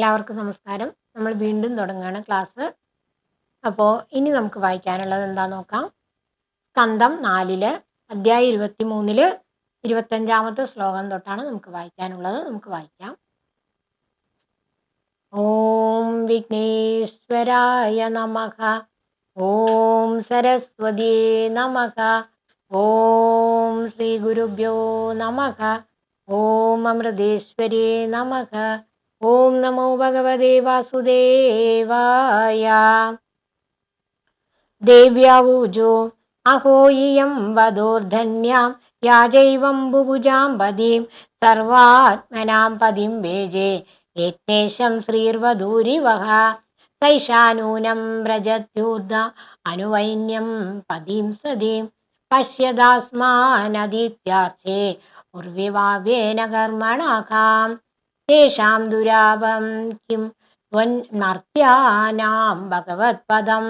എല്ലാവർക്കും നമസ്കാരം. നമ്മൾ വീണ്ടും തുടങ്ങുകയാണ് ക്ലാസ് അപ്പോൾ ഇനി നമുക്ക് വായിക്കാനുള്ളത് എന്താ നോക്കാം. സ്കന്ധം നാലിൽ അധ്യായം ഇരുപത്തി മൂന്നിൽ ഇരുപത്തഞ്ചാമത്തെ ശ്ലോകം തൊട്ടാണ് നമുക്ക് വായിക്കാനുള്ളത്. നമുക്ക് വായിക്കാം. ഓം വിഘ്നേശ്വരായ നമഃ. ഓം സരസ്വതിയെ നമഃ. ഓം ശ്രീ ഗുരുഭ്യോ നമഃ. ഓം അമൃതേശ്വരേ നമഃ. ഓം നമോ ഭഗവതേ വാസുദേവായ. ദേവ്യാവൂജോ അഹോയിയം വധോർധന്യാം യാജൈവം ബുഭുജാം പതിം സർവാത്മനാം പതിം വേജേ. യജ്ഞേശം ശ്രീർവധൂരിവഹ തൈഷാനൂനം വ്രജത്യൂർധ അനുവൈന്യം പതിം സതിം പശ്യദാസ്മാനദീത്യാർത്ഥേ ഉർവിവാവ്യേന കർമ്മണാകാം തേഷാം ദുരാപം കിം ത്വന്മർത്യാനാം ഭഗവത്പദം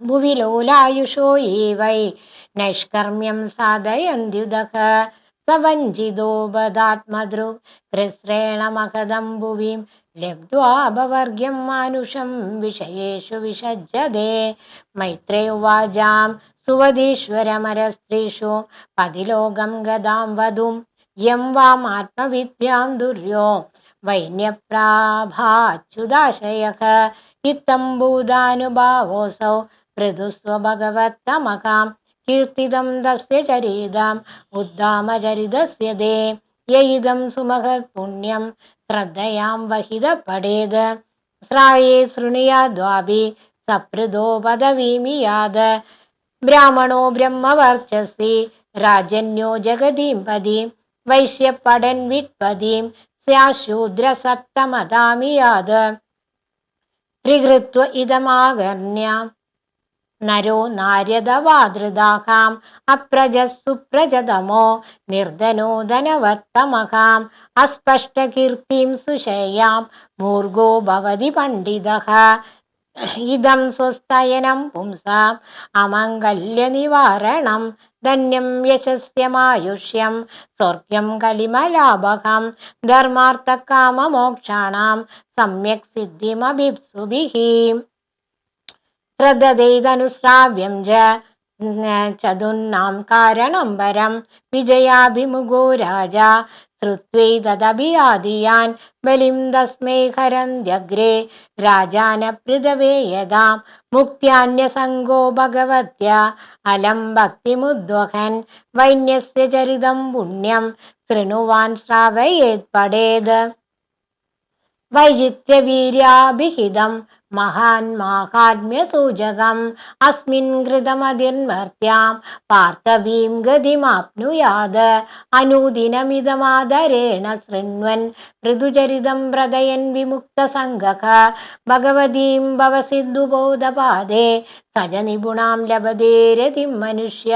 ഭുവി ലോലായുഷോ ഏവൈ നൈഷ്കർമ്മ്യം സാധയന്ത്യുദഃ സവഞ്ചിതോ ബദാത്മദൃ കൃസ്രേണമഹദം ഭുവിം ലബ്ധ്വാപവർഗ്യം മാനുഷം വിഷയേഷു വിഷജ്ജതേ മൈത്രേ ഉവാചാം സുവധീശ്വരമരസ്ത്രീഷു പതിലോകം ഗതാം വധും യം വാമാത്മവിദ്യാം ദുര്യോ വൈന്യപ്രാഭാച്യുതാശയഃ ഇത്തം ഭൂതാനുഭാവോസൗ പൃഥുസ്വഭഗവത്തമകാം കീർത്തിതം തസ്യ ചരിതം ഉദ്ദാമചരിതസ്യ ദേ യയിദം സുമഹത് പുണ്യം ശ്രദ്ധയാം വഹിത പടേത് ശ്രായേ ശൃണുയാദ്വാപി സപൃതോ പദവീമിയാത് ബ്രാഹ്മണോ ബ്രഹ്മവർച്ചസി രാജന്യോ ജഗതീം പദീം വൈശ്യപ്പടൻ വിട്പദീം സ്യാശൂദ്രസത്തമതാമിയാത് ത്രികൃത്വ ഇതമാകർണ്യ നരോ നാര്യതവാദൃതാകാം അപ്രജസുപ്രജതമോ നിർധനോ ധനവത്തമകാം അസ്പഷ്ടകീർത്തിം സുശയാം മൂർഗോ ഭവതി പണ്ഡിത ഇതം സ്വസ്തയനം പുംസാം അമംഗല്യനിവാരണം ധന്യം യശസ്യമായുഷ്യം സ്വർഗ്യം കലിമലാഭകം ധർമാർത്ഥകാമമോക്ഷാണാം സമ്യക് സിദ്ധിമഭിപ്സുഭിः. ശ്രദ്ധതൈതനുശ്രാവ്യം ച ചതുന്നാം കാരണം പരം വിജയാഭിമുഖോ രാജ ശ്രുത്വൈതദഭിയാദിയാൻ ബലിം തസ്മൈ ഹരന്ത്യഗ്രേ രാജാനപൃതവേ യഥാം മുക്ത്യാന്യസംഗോ ഭഗവത്യ അലം ഭക്തിമുദ്വഹൻ വൈന്യസ്യ ചരിതം പുണ്യം. ശൃണുവാൻ ശ്രാവയേത് പടേത് വൈചിത്യവീര്യാഭിഹിതം മഹാൻ മാഹാത്മ്യസൂചകം. അസ്മിൻ കൃതമതിർമർത്യാം പാർത്ഥവീം ഗതിമാപ്നുയാത്. അനുദിനമിതമാദരേണ ശൃണ്വൻ ഋതുചരിതം വ്രതയൻ വിമുക്തസംഗക. ഭഗവതീം ഭവസിദ്ധുബോധപാദേ സജ നിപുണാം ലഭതേരതിം മനുഷ്യ.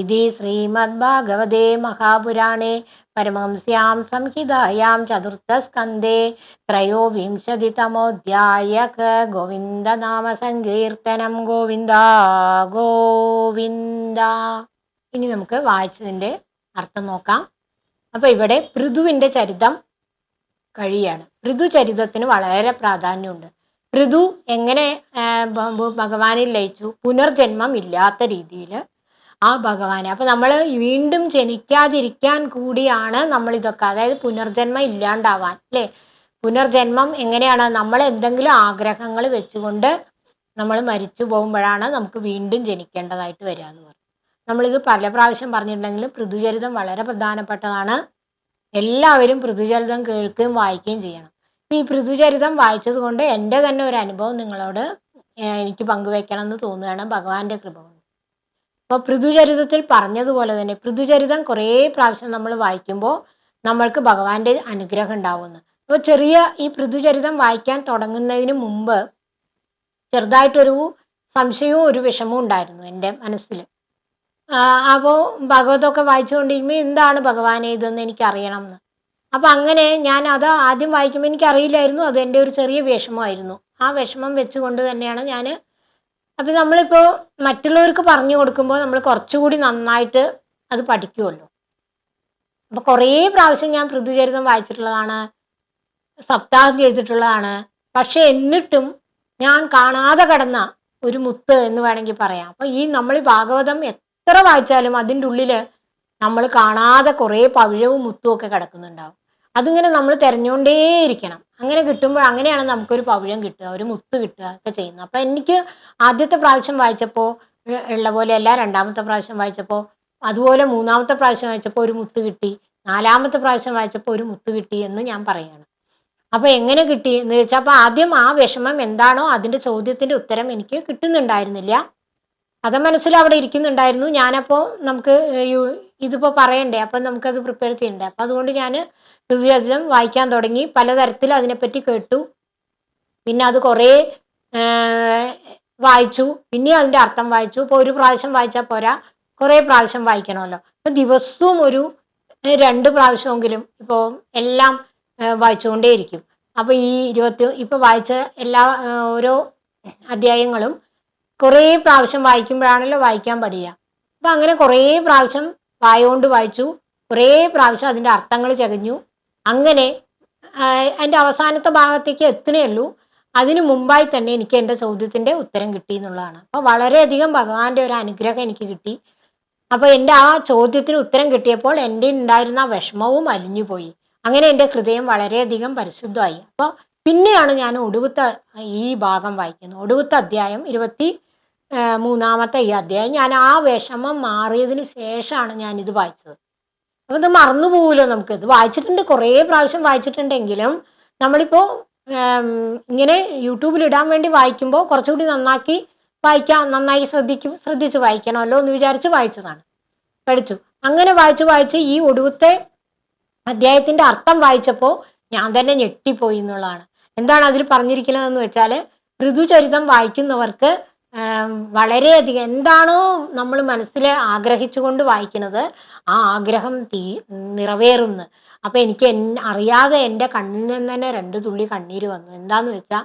ഇതി ശ്രീമദ്ഭാഗവതേ മഹാപുരാണേ പരമഹംസ്യാം സംഹിതായാം ചതുർത്ഥസ്കന്ധേ ത്രയോവിംശതിതമോധ്യായ ഗോവിന്ദനാമ സങ്കീർത്തനം ഗോവിന്ദ ഇനി നമുക്ക് വായിച്ചതിന്റെ അർത്ഥം നോക്കാം. അപ്പൊ ഇവിടെ പൃഥുവിന്റെ ചരിതം കഴിയാണ്. പൃഥു ചരിതത്തിന് വളരെ പ്രാധാന്യമുണ്ട്. പൃഥു എങ്ങനെ ഭഗവാനിൽ ലയിച്ചു? പുനർജന്മം ഇല്ലാത്ത രീതിയിൽ ആ ഭഗവാനെ. അപ്പൊ നമ്മൾ വീണ്ടും ജനിക്കാതിരിക്കാൻ കൂടിയാണ് നമ്മൾ ഇതൊക്കെ അതായത് പുനർജന്മം ഇല്ലാണ്ടാവാൻ അല്ലേ? പുനർജന്മം എങ്ങനെയാണ്? നമ്മൾ എന്തെങ്കിലും ആഗ്രഹങ്ങൾ വെച്ചുകൊണ്ട് നമ്മൾ മരിച്ചു പോകുമ്പോഴാണ് നമുക്ക് വീണ്ടും ജനിക്കേണ്ടതായിട്ട് വരിക എന്ന് പറയും നമ്മളിത് പല പ്രാവശ്യം പറഞ്ഞിട്ടുണ്ടെങ്കിലും പൃഥുചരിതം വളരെ പ്രധാനപ്പെട്ടതാണ്. എല്ലാവരും പൃഥുചരിതം കേൾക്കുകയും വായിക്കുകയും ചെയ്യണം. ഈ പൃഥുചരിതം വായിച്ചത് കൊണ്ട് എന്റെ തന്നെ ഒരു അനുഭവം നിങ്ങളോട് എനിക്ക് പങ്കുവെക്കണം എന്ന് തോന്നുകയാണ് ഭഗവാന്റെ കൃപ അപ്പോൾ പൃഥുചരിതത്തിൽ പറഞ്ഞതുപോലെ തന്നെ പൃഥുചരിതം കുറേ പ്രാവശ്യം നമ്മൾ വായിക്കുമ്പോൾ നമ്മൾക്ക് ഭഗവാന്റെ അനുഗ്രഹം ഉണ്ടാവുന്നു. അപ്പോൾ ചെറിയ ഈ പൃഥുചരിതം വായിക്കാൻ തുടങ്ങുന്നതിന് മുമ്പ് ചെറുതായിട്ടൊരു സംശയവും ഒരു വിഷമവും ഉണ്ടായിരുന്നു എന്റെ മനസ്സിൽ. അപ്പോൾ ഭഗവതമൊക്കെ വായിച്ചുകൊണ്ടിരിക്കുമ്പോൾ എന്താണ് ഭഗവാനെ ഇതെന്ന് എനിക്ക് അറിയണം എന്ന്. അപ്പം അങ്ങനെ ഞാൻ അത് ആദ്യം വായിക്കുമ്പോൾ എനിക്കറിയില്ലായിരുന്നു അത് എന്റെ ഒരു ചെറിയ വിഷമമായിരുന്നു. ആ വിഷമം വെച്ചുകൊണ്ട് തന്നെയാണ് ഞാൻ അപ്പം നമ്മളിപ്പോ മറ്റുള്ളവർക്ക് പറഞ്ഞു കൊടുക്കുമ്പോൾ നമ്മൾ കുറച്ചുകൂടി നന്നായിട്ട് അത് പഠിക്കുമല്ലോ അപ്പൊ കുറേ പ്രാവശ്യം ഞാൻ പൃഥ്വിചരിതം വായിച്ചിട്ടുള്ളതാണ് സപ്താഹം ചെയ്തിട്ടുള്ളതാണ്. പക്ഷെ എന്നിട്ടും ഞാൻ കാണാതെ കടന്ന ഒരു മുത്ത് എന്ന് വേണമെങ്കിൽ പറയാം. അപ്പൊ ഈ നമ്മൾ ഈ ഭാഗവതം എത്ര വായിച്ചാലും അതിന്റെ ഉള്ളിൽ നമ്മൾ കാണാതെ കുറേ പവിഴവും മുത്തും ഒക്കെ കിടക്കുന്നുണ്ടാവും. അതിങ്ങനെ നമ്മൾ തിരഞ്ഞുകൊണ്ടേയിരിക്കണം. അങ്ങനെ കിട്ടുമ്പോൾ അങ്ങനെയാണ് നമുക്കൊരു പവിഴം കിട്ടുക ഒരു മുത്ത് കിട്ടുക ഒക്കെ ചെയ്യുന്നത്. അപ്പൊ എനിക്ക് ആദ്യത്തെ പ്രാവശ്യം വായിച്ചപ്പോൾ ഉള്ള പോലെയല്ല രണ്ടാമത്തെ പ്രാവശ്യം വായിച്ചപ്പോൾ അതുപോലെ മൂന്നാമത്തെ പ്രാവശ്യം വായിച്ചപ്പോൾ ഒരു മുത്ത് കിട്ടി നാലാമത്തെ പ്രാവശ്യം വായിച്ചപ്പോൾ ഒരു മുത്ത് കിട്ടി എന്ന് ഞാൻ പറയുകയാണ് അപ്പോൾ എങ്ങനെ കിട്ടി എന്ന് ചോദിച്ചാൽ അപ്പൊ ആദ്യം ആ വിഷമം എന്താണോ അതിന്റെ ചോദ്യത്തിന്റെ ഉത്തരം എനിക്ക് കിട്ടുന്നുണ്ടായിരുന്നില്ല. അത് മനസ്സിൽ അവിടെ ഇരിക്കുന്നുണ്ടായിരുന്നു. ഞാനപ്പോൾ നമുക്ക് ഇതിപ്പോൾ ഇതിപ്പോ പറയണ്ടേ അപ്പൊ നമുക്കത് പ്രിപ്പയർ ചെയ്യണ്ടേ. അപ്പൊ അതുകൊണ്ട് ഞാൻ ഋതുചരിതം വായിക്കാൻ തുടങ്ങി പലതരത്തിൽ അതിനെപ്പറ്റി കേട്ടു. പിന്നെ അത് കുറേ വായിച്ചു. പിന്നെ അതിന്റെ അർത്ഥം വായിച്ചു. ഇപ്പോൾ ഒരു പ്രാവശ്യം വായിച്ചാൽ പോരാ. കുറേ പ്രാവശ്യം വായിക്കണമല്ലോ. അപ്പം ദിവസവും ഒരു രണ്ട് പ്രാവശ്യമെങ്കിലും ഇപ്പോൾ എല്ലാം വായിച്ചുകൊണ്ടേയിരിക്കും. അപ്പൊ ഈ ഇരുപത്തി ഇപ്പൊ വായിച്ച എല്ലാ ഓരോ അധ്യായങ്ങളും കുറേ പ്രാവശ്യം വായിക്കുമ്പോഴാണല്ലോ വായിക്കാൻ പഠിക്കുക അപ്പൊ അങ്ങനെ കുറേ പ്രാവശ്യം വായോണ്ട് വായിച്ചു. കുറേ പ്രാവശ്യം അതിന്റെ അർത്ഥങ്ങൾ ചകഞ്ഞു. അങ്ങനെ എന്റെ അവസാനത്തെ ഭാഗത്തേക്ക് എത്തണേ ഉള്ളൂ. അതിനു മുമ്പായി തന്നെ എനിക്ക് എന്റെ ചോദ്യത്തിന്റെ ഉത്തരം കിട്ടി എന്നുള്ളതാണ്. അപ്പൊ വളരെയധികം ഭഗവാന്റെ ഒരു അനുഗ്രഹം എനിക്ക് കിട്ടി. അപ്പോൾ എന്റെ ആ ചോദ്യത്തിന് ഉത്തരം കിട്ടിയപ്പോൾ എന്റെ ഉണ്ടായിരുന്ന വിഷമവും വിഷമവും അലിഞ്ഞുപോയി. അങ്ങനെ എന്റെ ഹൃദയം വളരെയധികം പരിശുദ്ധമായി. അപ്പോൾ പിന്നെയാണ് ഞാൻ ഒടുവത്തെ ഈ ഭാഗം വായിക്കുന്നത്. ഒടുവത്തെ അധ്യായം ഇരുപത്തി മൂന്നാമത്തെ ഈ അധ്യായം. ഞാൻ ആ വിഷമം മാറിയതിന് ശേഷമാണ് ഞാൻ ഇത് വായിച്ചത്. അപ്പൊ ഇത് മറന്നു പോവുമല്ലോ നമുക്ക്? ഇത് വായിച്ചിട്ടുണ്ട് കുറേ പ്രാവശ്യം വായിച്ചിട്ടുണ്ടെങ്കിലും നമ്മളിപ്പോ ഉം, ഇങ്ങനെ യൂട്യൂബിൽ ഇടാൻ വേണ്ടി വായിക്കുമ്പോൾ കുറച്ചുകൂടി നന്നാക്കി വായിക്കാം നന്നായി ശ്രദ്ധിക്കും ശ്രദ്ധിച്ച് വായിക്കണമല്ലോ എന്ന് വിചാരിച്ച് വായിച്ചതാണ്. പഠിച്ചു. അങ്ങനെ വായിച്ച് വായിച്ച് ഈ ഒടുവത്തെ അധ്യായത്തിന്റെ അർത്ഥം വായിച്ചപ്പോൾ ഞാൻ തന്നെ ഞെട്ടിപ്പോയി എന്നുള്ളതാണ്. എന്താണ് അതിൽ പറഞ്ഞിരിക്കുന്നതെന്ന് വെച്ചാൽ ഋതുചരിതം വായിക്കുന്നവർക്ക് വളരെയധികം എന്താണോ നമ്മൾ മനസ്സിൽ ആഗ്രഹിച്ചുകൊണ്ട് വായിക്കുന്നത് ആ ആഗ്രഹം തീ നിറവേറുന്നു. അപ്പം എനിക്ക് അറിയാതെ എന്റെ കണ്ണിൽ നിന്ന് തന്നെ രണ്ട് തുള്ളി കണ്ണീര് വന്നു. എന്താന്ന് വെച്ചാൽ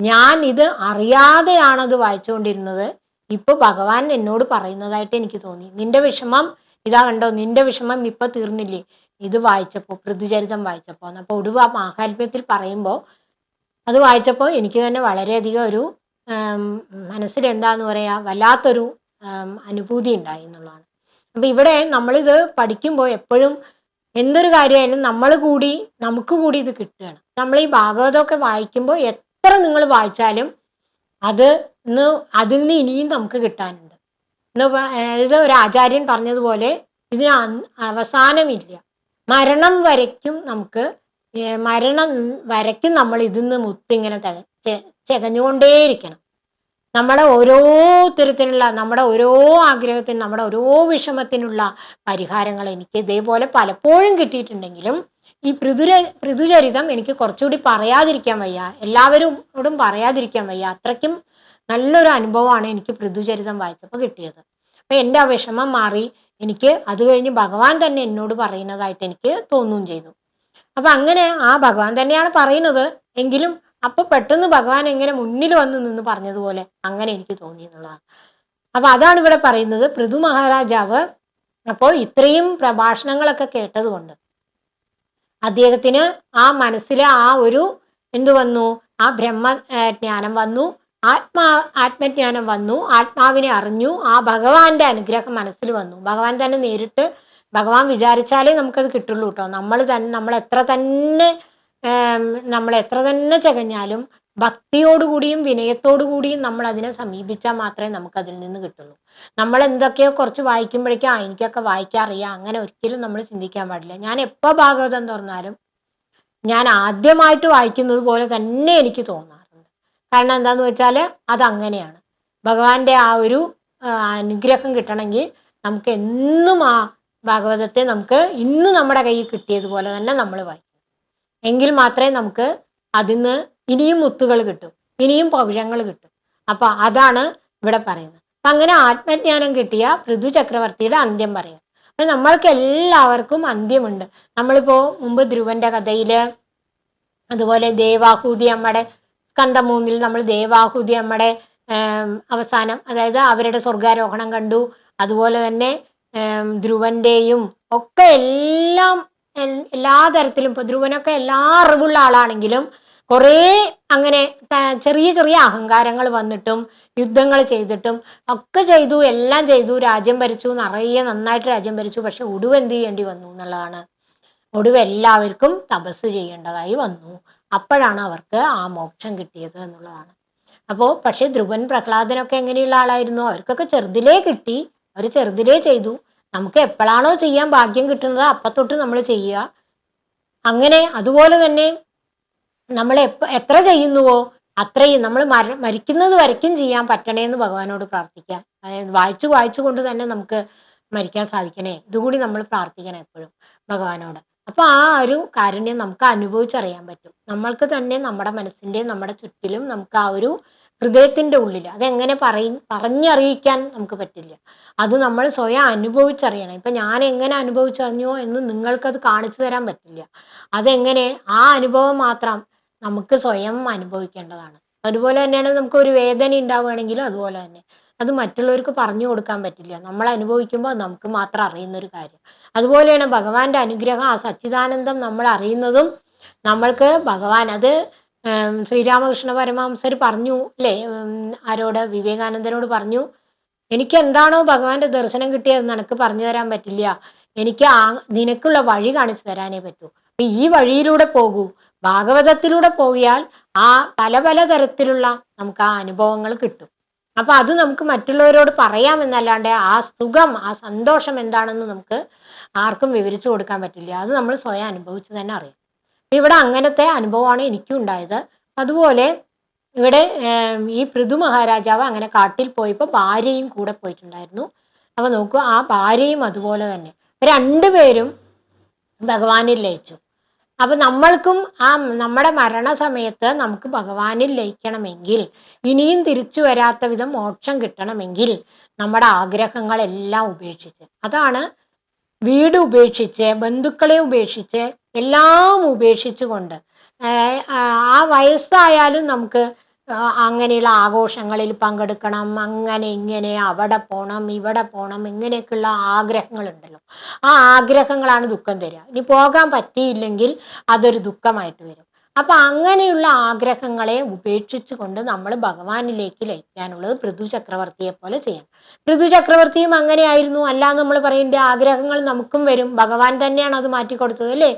ഞാൻ ഇത് അറിയാതെയാണത് വായിച്ചുകൊണ്ടിരുന്നത്. ഇപ്പൊ ഭഗവാൻ എന്നോട് പറയുന്നതായിട്ട് എനിക്ക് തോന്നി. നിന്റെ വിഷമം ഇതാ കണ്ടോ? നിന്റെ വിഷമം ഇപ്പൊ തീർന്നില്ലേ? ഇത് വായിച്ചപ്പോൾ പൃഥുചരിതം വായിച്ചപ്പോൾ അപ്പോൾ ഒടുവ് ആ മാഹാത്മ്യത്തിൽ പറയുമ്പോൾ അത് വായിച്ചപ്പോൾ എനിക്ക് തന്നെ വളരെയധികം ഒരു മനസ്സിൽ എന്താന്ന് പറയാ വല്ലാത്തൊരു അനുഭൂതി ഉണ്ടായി എന്നുള്ളതാണ്. അപ്പൊ ഇവിടെ നമ്മളിത് പഠിക്കുമ്പോൾ എപ്പോഴും എന്തൊരു കാര്യമായാലും നമ്മൾ കൂടി നമുക്ക് കൂടി ഇത് കിട്ടുകയാണ്. നമ്മൾ ഈ ഭാഗവതമൊക്കെ വായിക്കുമ്പോൾ എത്ര നിങ്ങൾ വായിച്ചാലും അത് ഇന്ന് അതിൽ നിന്ന് ഇനിയും നമുക്ക് കിട്ടാനുണ്ട്. ഇന്ന് ഇത് ഒരു ആചാര്യൻ പറഞ്ഞതുപോലെ ഇതിന് അവസാനമില്ല. മരണം വരയ്ക്കും നമുക്ക് മരണം വരയ്ക്കും നമ്മൾ ഇതിന്ന് മുത്തിങ്ങനെ തക ചെകഞ്ഞുകൊണ്ടേയിരിക്കണം. നമ്മുടെ ഓരോ തരത്തിലുള്ള നമ്മുടെ ഓരോ ആഗ്രഹത്തിനും നമ്മുടെ ഓരോ വിഷമത്തിനുള്ള പരിഹാരങ്ങൾ എനിക്ക് ഇതേപോലെ പലപ്പോഴും കിട്ടിയിട്ടുണ്ടെങ്കിലും ഈ പൃഥുര പൃഥുചരിതം എനിക്ക് കുറച്ചുകൂടി പറയാതിരിക്കാൻ വയ്യ. എല്ലാവരോടും പറയാതിരിക്കാൻ വയ്യ. അത്രയ്ക്കും നല്ലൊരു അനുഭവമാണ് എനിക്ക് പൃഥുചരിതം വായിച്ചപ്പോൾ കിട്ടിയത്. അപ്പൊ എന്റെ ആ വിഷമം മാറി എനിക്ക് അത് കഴിഞ്ഞ് ഭഗവാൻ തന്നെ എന്നോട് പറയുന്നതായിട്ട് എനിക്ക് തോന്നുകയും ചെയ്തു. അപ്പൊ അങ്ങനെ ആ ഭഗവാൻ തന്നെയാണ് പറയുന്നത്. എങ്കിലും അപ്പൊ പെട്ടെന്ന് ഭഗവാൻ എങ്ങനെ മുന്നിൽ വന്ന് നിന്ന് പറഞ്ഞതുപോലെ അങ്ങനെ എനിക്ക് തോന്നി എന്നുള്ളതാണ്. അപ്പൊ അതാണ് ഇവിടെ പറയുന്നത്. പൃഥു മഹാരാജാവ് അപ്പോൾ ഇത്രയും പ്രഭാഷണങ്ങളൊക്കെ കേട്ടതുകൊണ്ട് അദ്ദേഹത്തിന് ആ മനസ്സിലെ ആ ഒരു എന്തു വന്നു? ആ ബ്രഹ്മ ജ്ഞാനം വന്നു. ആത്മാ ആത്മജ്ഞാനം വന്നു. ആത്മാവിനെ അറിഞ്ഞു. ആ ഭഗവാന്റെ അനുഗ്രഹം മനസ്സിൽ വന്നു. ഭഗവാൻ തന്നെ നേരിട്ട് ഭഗവാൻ വിചാരിച്ചാലേ നമുക്കത് കിട്ടുള്ളൂ കേട്ടോ നമ്മൾ തന്നെ നമ്മൾ എത്ര തന്നെ നമ്മൾ എത്ര തന്നെ ചകഞ്ഞാലും ഭക്തിയോടുകൂടിയും വിനയത്തോടുകൂടിയും നമ്മൾ അതിനെ സമീപിച്ചാൽ മാത്രമേ നമുക്ക് അതിൽ നിന്ന് കിട്ടുള്ളൂ. നമ്മൾ എന്തൊക്കെയോ കുറച്ച് വായിക്കുമ്പോഴേക്കും ആ എനിക്കൊക്കെ വായിക്കാൻ അറിയാം അങ്ങനെ ഒരിക്കലും നമ്മൾ ചിന്തിക്കാൻ പാടില്ല. ഞാൻ എപ്പോൾ ഭാഗവതം തുറന്നാലും ഞാൻ ആദ്യമായിട്ട് വായിക്കുന്നത് പോലെ തന്നെ എനിക്ക് തോന്നാറുണ്ട്. കാരണം എന്താന്ന് വെച്ചാൽ അങ്ങനെയാണ് ഭഗവാന്റെ ആ ഒരു അനുഗ്രഹം കിട്ടണമെങ്കിൽ നമുക്ക് എന്നും ആ ഭാഗവതത്തെ നമുക്ക് ഇന്ന് നമ്മുടെ കയ്യിൽ കിട്ടിയതുപോലെ തന്നെ നമ്മൾ വായിക്കും. എങ്കിൽ മാത്രമേ നമുക്ക് അതിന്ന് ഇനിയും മുത്തുകൾ കിട്ടും ഇനിയും പൗരങ്ങൾ കിട്ടും. അപ്പൊ അതാണ് ഇവിടെ പറയുന്നത്. അപ്പൊ അങ്ങനെ ആത്മജ്ഞാനം കിട്ടിയ പൃഥു ചക്രവർത്തിയുടെ അന്ത്യം പറയാം. അപ്പൊ നമ്മൾക്ക് എല്ലാവർക്കും അന്ത്യമുണ്ട്. നമ്മളിപ്പോ മുമ്പ് ധ്രുവന്റെ കഥയിൽ അതുപോലെ ദേവാഹൂതി അമ്മയുടെ സ്കന്ധം മൂന്നിൽ നമ്മൾ ദേവാഹൂതി അമ്മയുടെ അവസാനം അതായത് അവരുടെ സ്വർഗാരോഹണം കണ്ടു. അതുപോലെ തന്നെ ധ്രുവന്റെയും ഒക്കെ എല്ലാം എല്ലാ തരത്തിലും ഇപ്പൊ ധ്രുവനൊക്കെ എല്ലാ അറിവുള്ള ആളാണെങ്കിലും കുറേ അങ്ങനെ ചെറിയ ചെറിയ അഹങ്കാരങ്ങൾ വന്നിട്ടും യുദ്ധങ്ങൾ ചെയ്തിട്ടും ഒക്കെ ചെയ്തു എല്ലാം ചെയ്തു രാജ്യം ഭരിച്ചു നിറയെ നന്നായിട്ട് രാജ്യം ഭരിച്ചു പക്ഷെ ഒടുവ് എന്ത് ചെയ്യേണ്ടി വന്നു എന്നുള്ളതാണ്. ഒടുവ് എല്ലാവർക്കും തപസ് ചെയ്യേണ്ടതായി വന്നു. അപ്പോഴാണ് അവർക്ക് ആ മോക്ഷം കിട്ടിയത് എന്നുള്ളതാണ്. അപ്പോൾ പക്ഷെ ധ്രുവൻ പ്രഹ്ലാദനൊക്കെ എങ്ങനെയുള്ള ആളായിരുന്നു? അവർക്കൊക്കെ ചെറുതിലേ കിട്ടി. അവർ ചെറുതിലേ ചെയ്തു. നമുക്ക് എപ്പോഴാണോ ചെയ്യാൻ ഭാഗ്യം കിട്ടുന്നത് അപ്പത്തൊട്ട് നമ്മൾ ചെയ്യുക. അങ്ങനെ അതുപോലെ തന്നെ നമ്മൾ എത്ര ചെയ്യുന്നുവോ അത്രയും നമ്മൾ മര മരിക്കുന്നത് വരയ്ക്കും ചെയ്യാൻ പറ്റണേ എന്ന് ഭഗവാനോട് പ്രാർത്ഥിക്കാം. അതായത് വായിച്ചു വായിച്ചു കൊണ്ട് തന്നെ നമുക്ക് മരിക്കാൻ സാധിക്കണേ. ഇതുകൂടി നമ്മൾ പ്രാർത്ഥിക്കണം എപ്പോഴും ഭഗവാനോട്. അപ്പൊ ആ ഒരു കാരുണ്യം നമുക്ക് അനുഭവിച്ചറിയാൻ പറ്റും. നമ്മൾക്ക് തന്നെ നമ്മുടെ മനസ്സിന്റെയും നമ്മുടെ ചുറ്റിലും നമുക്ക് ആ ഒരു ഹൃദയത്തിന്റെ ഉള്ളിൽ അതെങ്ങനെ പറയ? പറഞ്ഞറിയിക്കാൻ നമുക്ക് പറ്റില്ല. അത് നമ്മൾ സ്വയം അനുഭവിച്ചറിയണം. ഇപ്പൊ ഞാൻ എങ്ങനെ അനുഭവിച്ചറിഞ്ഞോ എന്ന് നിങ്ങൾക്കത് കാണിച്ചു തരാൻ പറ്റില്ല. അതെങ്ങനെ? ആ അനുഭവം മാത്രം നമുക്ക് സ്വയം അനുഭവിക്കേണ്ടതാണ്. അതുപോലെ തന്നെയാണ് നമുക്ക് ഒരു വേദന ഉണ്ടാവുകയാണെങ്കിലും അതുപോലെ തന്നെ. അത് മറ്റുള്ളവർക്ക് പറഞ്ഞു കൊടുക്കാൻ പറ്റില്ല. നമ്മൾ അനുഭവിക്കുമ്പോൾ നമുക്ക് മാത്രം അറിയുന്ന ഒരു കാര്യം. അതുപോലെയാണ് ഭഗവാന്റെ അനുഗ്രഹം. ആ സച്ചിദാനന്ദം നമ്മൾ അറിയുന്നതും നമ്മൾക്ക് ഭഗവാൻ അത് ശ്രീരാമകൃഷ്ണ പരമഹംസർ പറഞ്ഞു അല്ലേ? ആരോട്? വിവേകാനന്ദനോട് പറഞ്ഞു എനിക്ക് എന്താണോ ഭഗവാന്റെ ദർശനം കിട്ടിയത് നിനക്ക് പറഞ്ഞു തരാൻ പറ്റില്ല. എനിക്ക് ആ നിനക്കുള്ള വഴി കാണിച്ചു തരാനേ പറ്റൂ. അപ്പൊ ഈ വഴിയിലൂടെ പോകൂ. ഭാഗവതത്തിലൂടെ പോയാൽ ആ പല പല തരത്തിലുള്ള നമുക്ക് ആ അനുഭവങ്ങൾ കിട്ടും. അപ്പൊ അത് നമുക്ക് മറ്റുള്ളവരോട് പറയാമെന്നല്ലാണ്ട് ആ സുഖം ആ സന്തോഷം എന്താണെന്ന് നമുക്ക് ആർക്കും വിവരിച്ചു കൊടുക്കാൻ പറ്റില്ല. അത് നമ്മൾ സ്വയം അനുഭവിച്ച് തന്നെ അറിയാം ഇവിടെ അങ്ങനത്തെ അനുഭവമാണ് എനിക്കും ഉണ്ടായത്. അതുപോലെ ഇവിടെ ഈ പൃഥു മഹാരാജാവ് അങ്ങനെ കാട്ടിൽ പോയപ്പോൾ ഭാര്യയും കൂടെ പോയിട്ടുണ്ടായിരുന്നു. അപ്പൊ നോക്കൂ ആ ഭാര്യയും അതുപോലെ തന്നെ. രണ്ടുപേരും ഭഗവാനിൽ ലയിച്ചു. അപ്പൊ നമ്മൾക്കും ആ നമ്മുടെ മരണസമയത്ത് നമുക്ക് ഭഗവാനിൽ ലയിക്കണമെങ്കിൽ ഇനിയും തിരിച്ചു വരാത്ത വിധം മോക്ഷം കിട്ടണമെങ്കിൽ നമ്മുടെ ആഗ്രഹങ്ങളെല്ലാം ഉപേക്ഷിച്ച് അതാണ് വീട് ഉപേക്ഷിച്ച് ബന്ധുക്കളെ ഉപേക്ഷിച്ച് എല്ലാം ഉപേക്ഷിച്ചുകൊണ്ട് ആ വയസ്സായാലും നമുക്ക് അങ്ങനെയുള്ള ആഘോഷങ്ങളിൽ പങ്കെടുക്കണം അങ്ങനെ ഇങ്ങനെ അവിടെ പോണം ഇവിടെ പോണം ഇങ്ങനെയൊക്കെയുള്ള ആഗ്രഹങ്ങളുണ്ടല്ലോ. ആ ആഗ്രഹങ്ങളാണ് ദുഃഖം തരിക. ഇനി പോകാൻ പറ്റിയില്ലെങ്കിൽ അതൊരു ദുഃഖമായിട്ട് വരും. അപ്പൊ അങ്ങനെയുള്ള ആഗ്രഹങ്ങളെ ഉപേക്ഷിച്ചുകൊണ്ട് നമ്മൾ ഭഗവാനിലേക്ക് ലയിക്കാനുള്ളത് പൃഥു ചക്രവർത്തിയെ പോലെ ചെയ്യണം. പൃഥു ചക്രവർത്തിയും അങ്ങനെയായിരുന്നു. അല്ല നമ്മൾ പറയേണ്ട ആഗ്രഹങ്ങൾ നമുക്കും വരും. ഭഗവാൻ തന്നെയാണ് അത് മാറ്റിക്കൊടുത്തത് അല്ലേ?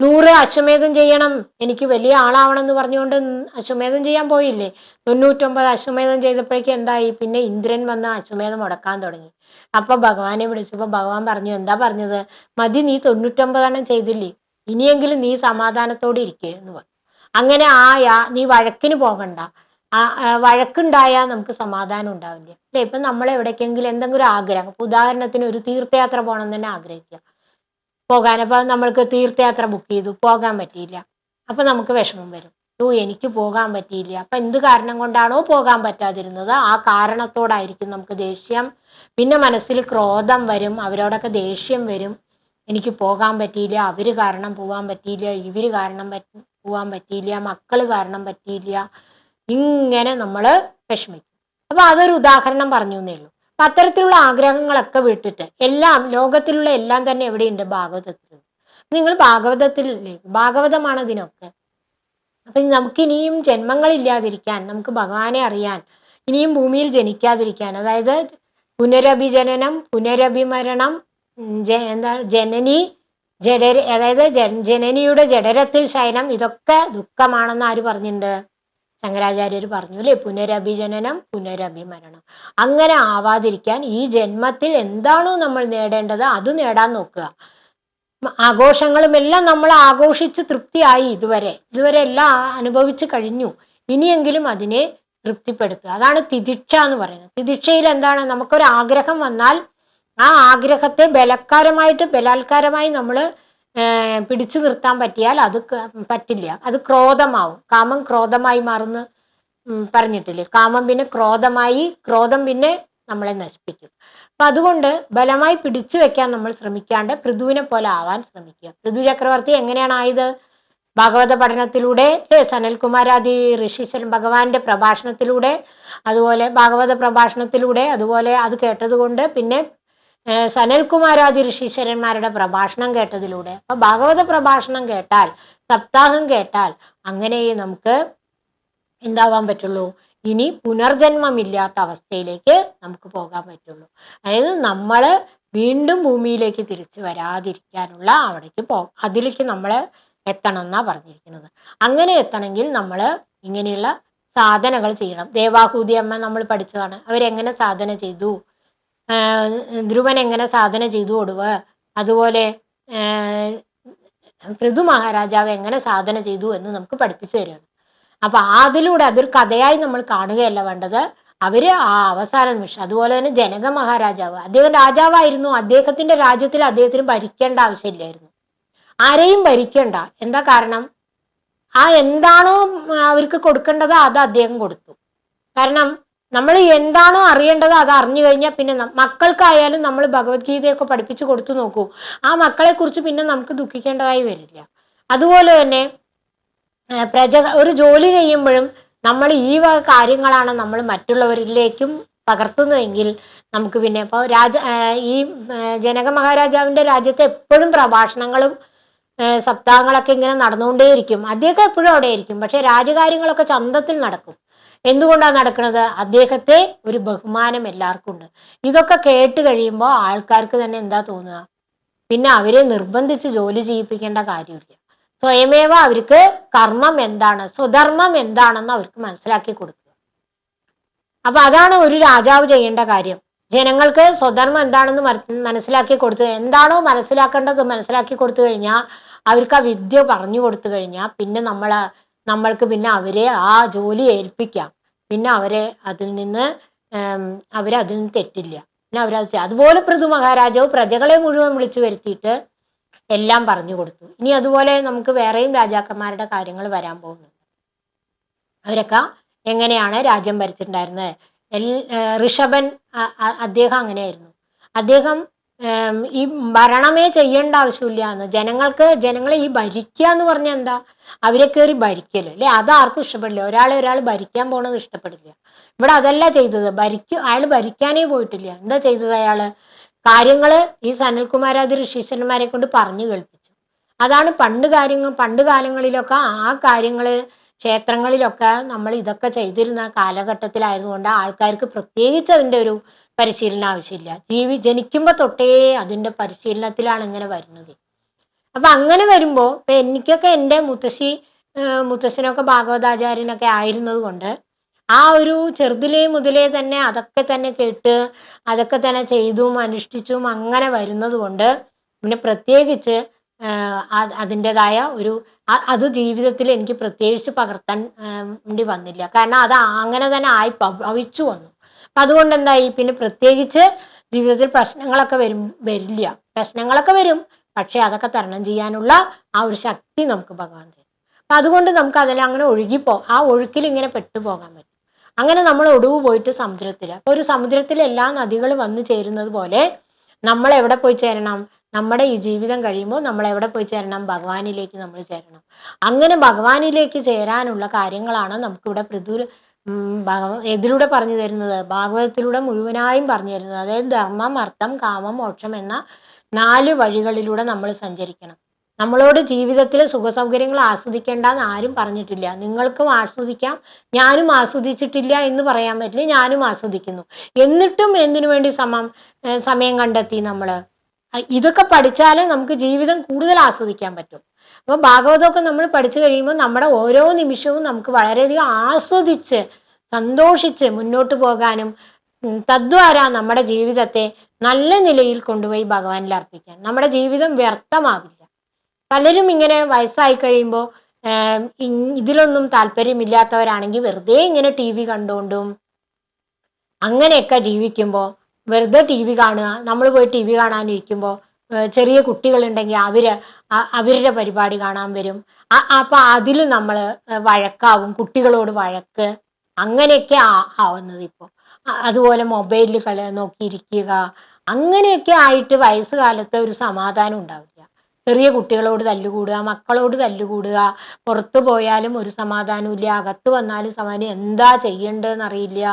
നൂറ് അശ്വമേധം ചെയ്യണം. എനിക്ക് വലിയ ആളാവണം എന്ന് പറഞ്ഞുകൊണ്ട് അശ്വമേധം ചെയ്യാൻ പോയില്ലേ? തൊണ്ണൂറ്റൊമ്പത് അശ്വമേധം ചെയ്തപ്പോഴേക്കും എന്തായി? പിന്നെ ഇന്ദ്രൻ വന്ന് അശ്വമേധം മുടക്കാൻ തുടങ്ങി. അപ്പൊ ഭഗവാനെ വിളിച്ചപ്പോ ഭഗവാൻ പറഞ്ഞു എന്താ പറഞ്ഞത്? മതി നീ തൊണ്ണൂറ്റൊമ്പതെണ്ണം ചെയ്തില്ലേ? ഇനിയെങ്കിലും നീ സമാധാനത്തോടെ ഇരിക്കുക എന്ന് പറഞ്ഞു. അങ്ങനെ ആ യാ- നീ വഴക്കിന് പോകണ്ട. ആ വഴക്കുണ്ടായാൽ നമുക്ക് സമാധാനം ഉണ്ടാവില്ല. അല്ലെ? ഇപ്പൊ നമ്മൾ എവിടേക്കെങ്കിലും എന്തെങ്കിലും ആഗ്രഹം ഉദാഹരണത്തിന് ഒരു തീർത്ഥയാത്ര പോകണം തന്നെ ആഗ്രഹിക്കുക. പോകാൻ. അപ്പൊ നമ്മൾക്ക് തീർത്ഥയാത്ര ബുക്ക് ചെയ്തു. പോകാൻ പറ്റിയില്ല. അപ്പൊ നമുക്ക് വിഷമം വരും. ഓ എനിക്ക് പോകാൻ പറ്റിയില്ല. അപ്പൊ എന്ത് കാരണം കൊണ്ടാണോ പോകാൻ പറ്റാതിരുന്നത്? ആ കാരണത്തോടായിരിക്കും നമുക്ക് ദേഷ്യം. പിന്നെ മനസ്സിൽ ക്രോധം വരും. അവരോടൊക്കെ ദേഷ്യം വരും. എനിക്ക് പോകാൻ പറ്റിയില്ല. അവർ കാരണം പോകാൻ പറ്റിയില്ല. ഇവർ കാരണം പറ്റി പോകാൻ പറ്റിയില്ല. മക്കൾ കാരണം പറ്റിയില്ല. ഇങ്ങനെ നമ്മൾ വിഷമിക്കും. അപ്പൊ അതൊരു ഉദാഹരണം പറഞ്ഞു എന്നേ ഉള്ളൂ. അത്തരത്തിലുള്ള ആഗ്രഹങ്ങളൊക്കെ വിട്ടിട്ട് എല്ലാം ലോകത്തിലുള്ള എല്ലാം തന്നെ എവിടെയുണ്ട്? ഭാഗവതത്തിൽ. നിങ്ങൾ ഭാഗവതത്തിൽ ഭാഗവതമാണ് ഇതിനൊക്കെ. അപ്പൊ നമുക്കിനിയും ജന്മങ്ങളില്ലാതിരിക്കാൻ നമുക്ക് ഭഗവാനെ അറിയാൻ ഇനിയും ഭൂമിയിൽ ജനിക്കാതിരിക്കാൻ അതായത് പുനരഭിജനനം പുനരഭിമരണം എന്താ ജനനി ജഡര അതായത് ജനനിയുടെ ജഡരത്തിൽ ശയനം ഇതൊക്കെ ദുഃഖമാണെന്ന് ആര് പറഞ്ഞിട്ടുണ്ട്? ശങ്കരാചാര്യർ പറഞ്ഞു അല്ലേ പുനരഭിജനനം പുനരഭിമരണം. അങ്ങനെ ആവാതിരിക്കാൻ ഈ ജന്മത്തിൽ എന്താണോ നമ്മൾ നേടേണ്ടത് അത് നേടാൻ നോക്കുക. ആഘോഷങ്ങളും എല്ലാം നമ്മൾ ആഘോഷിച്ച് തൃപ്തിയായി ഇതുവരെ. ഇതുവരെ എല്ലാം അനുഭവിച്ചു കഴിഞ്ഞു. ഇനിയെങ്കിലും അതിനെ തൃപ്തിപ്പെടുത്തുക. അതാണ് തിദിക്ഷ എന്ന് പറയുന്നത്. തിദിക്ഷയിൽ എന്താണ്? നമുക്കൊരു ആഗ്രഹം വന്നാൽ ആ ആഗ്രഹത്തെ ബലക്കാരമായിട്ട് ബലാത്കാരമായി നമ്മൾ പിടിച്ചു നിർത്താൻ പറ്റിയാൽ അത് പറ്റില്ല. അത് ക്രോധമാവും. കാമം ക്രോധമായി മാറുന്ന പറഞ്ഞിട്ടില്ലേ? കാമം പിന്നെ ക്രോധമായി ക്രോധം പിന്നെ നമ്മളെ നശിപ്പിക്കും. അപ്പൊ അതുകൊണ്ട് ബലമായി പിടിച്ചു വെക്കാൻ നമ്മൾ ശ്രമിക്കാണ്ട് പൃഥുവിനെ പോലെ ആവാൻ ശ്രമിക്കുക. പൃഥു ചക്രവർത്തി എങ്ങനെയാണ് ആയത്? ഭാഗവത പഠനത്തിലൂടെ സനൽകുമാരാദി ഋഷീശ്വരൻ ഭഗവാന്റെ പ്രഭാഷണത്തിലൂടെ അതുപോലെ ഭാഗവത പ്രഭാഷണത്തിലൂടെ അതുപോലെ അത് കേട്ടതുകൊണ്ട് പിന്നെ സനൽകുമാരാദി ഋഷീശ്വരന്മാരുടെ പ്രഭാഷണം കേട്ടതിലൂടെ. അപ്പൊ ഭാഗവത പ്രഭാഷണം കേട്ടാൽ സപ്താഹം കേട്ടാൽ അങ്ങനെ നമുക്ക് എന്താവാൻ പറ്റുള്ളൂ? ഇനി പുനർജന്മമില്ലാത്ത അവസ്ഥയിലേക്ക് നമുക്ക് പോകാൻ പറ്റുള്ളൂ. അതായത് നമ്മൾ വീണ്ടും ഭൂമിയിലേക്ക് തിരിച്ചു വരാതിരിക്കാനുള്ള അവിടേക്ക് പോ അതിലേക്ക് നമ്മൾ എത്തണം എന്നാ പറഞ്ഞിരിക്കുന്നത്. അങ്ങനെ എത്തണമെങ്കിൽ നമ്മൾ ഇങ്ങനെയുള്ള സാധനകൾ ചെയ്യണം. ദേവാഹൂതി അമ്മ നമ്മൾ പഠിച്ചതാണ്. അവരെങ്ങനെ സാധന ചെയ്തു? ധ്രുവൻ എങ്ങനെ സാധന ചെയ്തു കൊടുവ്? അതുപോലെ പൃഥു മഹാരാജാവ് എങ്ങനെ സാധന ചെയ്തു എന്ന് നമുക്ക് പഠിപ്പിച്ചു തരികയാണ് അപ്പൊ അതിലൂടെ അതൊരു കഥയായി നമ്മൾ കാണുകയല്ല വേണ്ടത്. അവർ ആ അവസാന നിമിഷം അതുപോലെ തന്നെ ജനക മഹാരാജാവ് അദ്ദേഹം രാജാവായിരുന്നു. അദ്ദേഹത്തിന്റെ രാജ്യത്തിൽ അദ്ദേഹത്തിന് ഭരിക്കേണ്ട ആവശ്യമില്ലായിരുന്നു. ആരെയും ഭരിക്കേണ്ട. എന്താ കാരണം? ആ എന്താണോ അവർക്ക് കൊടുക്കേണ്ടത് അത് അദ്ദേഹം കൊടുത്തു. കാരണം നമ്മൾ എന്താണോ അറിയേണ്ടത് അത് അറിഞ്ഞു കഴിഞ്ഞാൽ പിന്നെ മക്കൾക്കായാലും നമ്മൾ ഭഗവത്ഗീതയൊക്കെ പഠിപ്പിച്ചു കൊടുത്തു നോക്കൂ. ആ മക്കളെ കുറിച്ച് പിന്നെ നമുക്ക് ദുഃഖിക്കേണ്ടതായി വരില്ല. അതുപോലെ തന്നെ പ്രജ ഒരു ജോലി ചെയ്യുമ്പോഴും നമ്മൾ ഈ വക കാര്യങ്ങളാണ് നമ്മൾ മറ്റുള്ളവരിലേക്കും പകർത്തുന്നതെങ്കിൽ നമുക്ക് പിന്നെ ഇപ്പോൾ രാജ ഈ ജനക മഹാരാജാവിന്റെ രാജ്യത്തെ എപ്പോഴും പ്രഭാഷണങ്ങളും സപ്താഹങ്ങളൊക്കെ ഇങ്ങനെ നടന്നുകൊണ്ടേയിരിക്കും. അദ്ദേഹം എപ്പോഴും അവിടെ ആയിരിക്കും പക്ഷെ രാജകാര്യങ്ങളൊക്കെ ചന്തത്തിൽ നടക്കും. എന്തുകൊണ്ടാണ് നടക്കുന്നത്? അദ്ദേഹത്തെ ഒരു ബഹുമാനം എല്ലാവർക്കും ഉണ്ട് ഇതൊക്കെ കേട്ട് കഴിയുമ്പോൾ ആൾക്കാർക്ക് തന്നെ എന്താ തോന്നുക? പിന്നെ അവരെ നിർബന്ധിച്ച് ജോലി ചെയ്യിപ്പിക്കേണ്ട കാര്യമില്ല. സ്വയമേവ അവർക്ക് കർമ്മം എന്താണ്? സ്വധർമ്മം എന്താണെന്ന് അവർക്ക് മനസ്സിലാക്കി കൊടുക്കുക. അപ്പൊ അതാണ് ഒരു രാജാവ് ചെയ്യേണ്ട കാര്യം. ജനങ്ങൾക്ക് സ്വധർമ്മം എന്താണെന്ന് മനസ്സിലാക്കി കൊടുത്തു എന്താണോ മനസ്സിലാക്കേണ്ടത് മനസ്സിലാക്കി കൊടുത്തു കഴിഞ്ഞാൽ അവർക്ക് ആ വിദ്യ പറഞ്ഞു കൊടുത്തു കഴിഞ്ഞാൽ പിന്നെ നമ്മൾ നമ്മൾക്ക് പിന്നെ അവരെ ആ ജോലി ഏൽപ്പിക്കാം. പിന്നെ അവരെ അതിൽ നിന്ന് അവരതിൽ നിന്ന് തെറ്റില്ല. പിന്നെ അവരത് അതുപോലെ പൃഥു മഹാരാജാവ് പ്രജകളെ മുഴുവൻ വിളിച്ചു വരുത്തിയിട്ട് എല്ലാം പറഞ്ഞു കൊടുത്തു. ഇനി അതുപോലെ നമുക്ക് വേറെയും രാജാക്കന്മാരുടെ കാര്യങ്ങൾ വരാൻ പോകുന്നുണ്ട് അവരൊക്കെ എങ്ങനെയാണ് രാജ്യം ഭരിച്ചിട്ടുണ്ടായിരുന്നത്? എൽ ഋഷഭൻ അദ്ദേഹം അങ്ങനെയായിരുന്നു. അദ്ദേഹം ഈ ഭരണമേ ചെയ്യേണ്ട ആവശ്യമില്ല എന്ന്. ജനങ്ങൾക്ക് ജനങ്ങളെ ഈ ഭരിക്കുക എന്ന് പറഞ്ഞാൽ എന്താ? അവരെ കയറി ഭരിക്കൽ. അല്ലെ? അത് ആർക്കും ഇഷ്ടപ്പെടില്ല. ഒരാളെ ഒരാൾ ഭരിക്കാൻ പോണത് ഇഷ്ടപ്പെടില്ല. ഇവിടെ അതല്ല ചെയ്തത്. ഭരിക്കും അയാൾ ഭരിക്കാനേ പോയിട്ടില്ല. എന്താ ചെയ്തത് അയാൾ? കാര്യങ്ങൾ ഈ സനൽകുമാരാദി ഋഷീശ്വരന്മാരെ കൊണ്ട് പറഞ്ഞു കേൾപ്പിച്ചു. അതാണ് പണ്ട് കാര്യങ്ങൾ പണ്ട് കാലങ്ങളിലൊക്കെ ആ കാര്യങ്ങൾ ക്ഷേത്രങ്ങളിലൊക്കെ നമ്മൾ ഇതൊക്കെ ചെയ്തിരുന്ന കാലഘട്ടത്തിലായതുകൊണ്ട് ആൾക്കാർക്ക് പ്രത്യേകിച്ച് അതിന്റെ ഒരു പരിശീലനം ആവശ്യമില്ല. ജീവി ജനിക്കുമ്പോൾ തൊട്ടേ അതിന്റെ പരിശീലനത്തിലാണ് ഇങ്ങനെ വരുന്നത്. അപ്പൊ അങ്ങനെ വരുമ്പോൾ ഇപ്പൊ എനിക്കൊക്കെ എന്റെ മുത്തശ്ശി മുത്തശ്ശനൊക്കെ ഭാഗവതാചാര്യനൊക്കെ ആയിരുന്നത് കൊണ്ട് ആ ഒരു ചെറുതിലേ മുതലേ തന്നെ അതൊക്കെ തന്നെ കേട്ട് അതൊക്കെ തന്നെ ചെയ്തും അനുഷ്ഠിച്ചും അങ്ങനെ വരുന്നത് കൊണ്ട് പിന്നെ പ്രത്യേകിച്ച് അതിന്റെതായ ഒരു അത് ജീവിതത്തിൽ എനിക്ക് പ്രത്യേകിച്ച് പകർത്താൻ വേണ്ടി വന്നില്ല. കാരണം അത് അങ്ങനെ തന്നെ ആയി ഭവിച്ചു വന്നു. അപ്പൊ അതുകൊണ്ട് എന്തായി പിന്നെ പ്രത്യേകിച്ച് ജീവിതത്തിൽ പ്രശ്നങ്ങളൊക്കെ വരും വരില്ല. പ്രശ്നങ്ങളൊക്കെ വരും പക്ഷെ അതൊക്കെ തരണം ചെയ്യാനുള്ള ആ ഒരു ശക്തി നമുക്ക് ഭഗവാൻ തരും. അപ്പൊ അതുകൊണ്ട് നമുക്ക് അതിൽ അങ്ങനെ ഒഴുകിപ്പോ ആ ഒഴുക്കിൽ ഇങ്ങനെ പെട്ടുപോകാൻ പറ്റും. അങ്ങനെ നമ്മൾ ഒടുവ് പോയിട്ട് സമുദ്രത്തിൽ അപ്പൊ ഒരു സമുദ്രത്തിൽ എല്ലാ നദികളും വന്നു ചേരുന്നത് പോലെ നമ്മൾ എവിടെ പോയി ചേരണം? നമ്മുടെ ഈ ജീവിതം കഴിയുമ്പോൾ നമ്മൾ എവിടെ പോയി ചേരണം? ഭഗവാനിലേക്ക് നമ്മൾ ചേരണം. അങ്ങനെ ഭഗവാനിലേക്ക് ചേരാനുള്ള കാര്യങ്ങളാണ് നമുക്കിവിടെ പൃഥു ഇതിലൂടെ പറഞ്ഞു തരുന്നത്? ഭാഗവതത്തിലൂടെ മുഴുവനായും പറഞ്ഞു തരുന്നത്. അതായത് ധർമ്മം അർത്ഥം കാമം മോക്ഷം എന്ന നാല് വഴികളിലൂടെ നമ്മൾ സഞ്ചരിക്കണം. നമ്മളോട് ജീവിതത്തിലെ സുഖസൗകര്യങ്ങൾ ആസ്വദിക്കേണ്ടെന്ന് ആരും പറഞ്ഞിട്ടില്ല. നിങ്ങൾക്കും ആസ്വദിക്കാം. ഞാനും ആസ്വദിച്ചിട്ടില്ല എന്ന് പറയാൻ പറ്റില്ല. ഞാനും ആസ്വദിക്കുന്നു. എന്നിട്ടും എന്തിനു വേണ്ടി സമം സമയം കണ്ടെത്തി നമ്മൾ ഇതൊക്കെ പഠിച്ചാലേ നമുക്ക് ജീവിതം കൂടുതൽ ആസ്വദിക്കാൻ പറ്റും. അപ്പൊ ഭാഗവതമൊക്കെ നമ്മൾ പഠിച്ചു കഴിയുമ്പോൾ നമ്മുടെ ഓരോ നിമിഷവും നമുക്ക് വളരെയധികം ആസ്വദിച്ച് സന്തോഷിച്ച് മുന്നോട്ട് പോകാനും തദ്വാര നമ്മുടെ ജീവിതത്തെ നല്ല നിലയിൽ കൊണ്ടുപോയി ഭഗവാനിൽ അർപ്പിക്കാൻ. നമ്മുടെ ജീവിതം വ്യർത്ഥമാവില്ല. പലരും ഇങ്ങനെ വയസ്സായി കഴിയുമ്പോൾ ഇതിലൊന്നും താല്പര്യമില്ലാത്തവരാണെങ്കിൽ വെറുതെ ഇങ്ങനെ ടി വി കണ്ടുകൊണ്ടും അങ്ങനെയൊക്കെ ജീവിക്കുമ്പോൾ വെറുതെ ടി വി കാണുക നമ്മൾ പോയി ടി വി കാണാനിരിക്കുമ്പോൾ ചെറിയ കുട്ടികളുണ്ടെങ്കിൽ അവർ അവരുടെ പരിപാടി കാണാൻ വരും. അപ്പൊ അതിൽ നമ്മൾ വഴക്കാവും കുട്ടികളോട് വഴക്ക്. അങ്ങനെയൊക്കെ ആവുന്നത് ഇപ്പോൾ അതുപോലെ മൊബൈലിൽ കള നോക്കിയിരിക്കുക അങ്ങനെയൊക്കെ ആയിട്ട് വയസ്സുകാലത്ത് ഒരു സമാധാനം ഉണ്ടാവില്ല. ചെറിയ കുട്ടികളോട് തല്ലുകൂടുക മക്കളോട് തല്ലുകൂടുക പുറത്തു പോയാലും ഒരു സമാധാനമില്ല അകത്ത് വന്നാലും സമാധാനം എന്താ ചെയ്യേണ്ടതെന്ന് അറിയില്ല.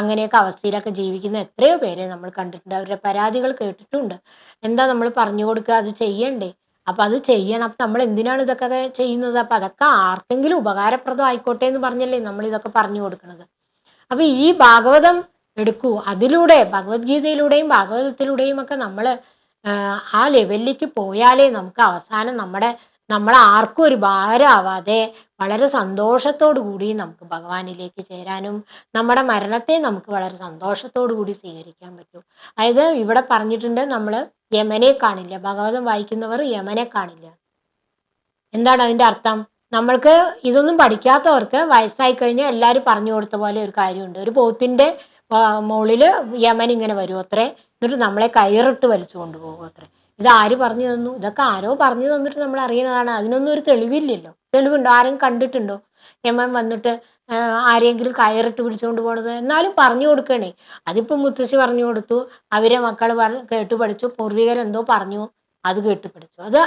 അങ്ങനെയൊക്കെ അവസ്ഥയിലൊക്കെ ജീവിക്കുന്ന എത്രയോ പേരെ നമ്മൾ കണ്ടിട്ടുണ്ട്. അവരുടെ പരാതികൾ കേട്ടിട്ടുണ്ട്. എന്താ നമ്മൾ പറഞ്ഞു കൊടുക്കുക? അത് ചെയ്യണ്ടേ? അപ്പൊ അത് ചെയ്യണം. അപ്പൊ നമ്മൾ എന്തിനാണ് ഇതൊക്കെ ചെയ്യുന്നത്? അപ്പൊ അതൊക്കെ ആർക്കെങ്കിലും ഉപകാരപ്രദം ആയിക്കോട്ടെ എന്ന് പറഞ്ഞല്ലേ നമ്മൾ ഇതൊക്കെ പറഞ്ഞു കൊടുക്കുന്നത് അപ്പൊ ഈ ഭാഗവതം എടുക്കൂ. അതിലൂടെ ഭഗവത്ഗീതയിലൂടെയും ഭാഗവതത്തിലൂടെയും ഒക്കെ നമ്മൾ ആ ലെവലിലേക്ക് പോയാലേ നമുക്ക് അവസാനം നമ്മുടെ നമ്മൾ ആർക്കും ഒരു ഭാരമാവാതെ വളരെ സന്തോഷത്തോടു കൂടി നമുക്ക് ഭഗവാനിലേക്ക് ചേരാനും നമ്മുടെ മരണത്തെ നമുക്ക് വളരെ സന്തോഷത്തോടു കൂടി സ്വീകരിക്കാൻ പറ്റും. അതായത് ഇവിടെ പറഞ്ഞിട്ടുണ്ട് നമ്മൾ യമനെ കാണില്ല. ഭഗവതം വായിക്കുന്നവർ യമനെ കാണില്ല. എന്താണ് അതിന്റെ അർത്ഥം? നമ്മൾക്ക് ഇതൊന്നും പഠിക്കാത്തവർക്ക് വയസ്സായി കഴിഞ്ഞാൽ എല്ലാവരും പറഞ്ഞു കൊടുത്ത പോലെ ഒരു കാര്യമുണ്ട്. ഒരു പോത്തിന്റെ മുകളിൽ യമൻ ഇങ്ങനെ വരും അത്രേ. എന്നിട്ട് നമ്മളെ കയറിട്ട് വലിച്ചു കൊണ്ടുപോകും അത്രേ. ഇത് ആര് പറഞ്ഞു തന്നു? ഇതൊക്കെ ആരോ പറഞ്ഞു തന്നിട്ട് നമ്മൾ അറിയുന്നതാണ്. അതിനൊന്നും ഒരു തെളിവില്ലല്ലോ. തെളിവുണ്ടോ? ആരും കണ്ടിട്ടുണ്ടോ? യമൻ വന്നിട്ട് ആരെങ്കിലും കയറിട്ട് പിടിച്ചുകൊണ്ട് പോണത്? എന്നാലും പറഞ്ഞു കൊടുക്കണേ. അതിപ്പോ മുത്തശ്ശി പറഞ്ഞു കൊടുത്തു. അവരെ മക്കൾ കേട്ടു പഠിച്ചു. പൂർവികരെന്തോ പറഞ്ഞു. അത് കേട്ടു പഠിച്ചു. അത്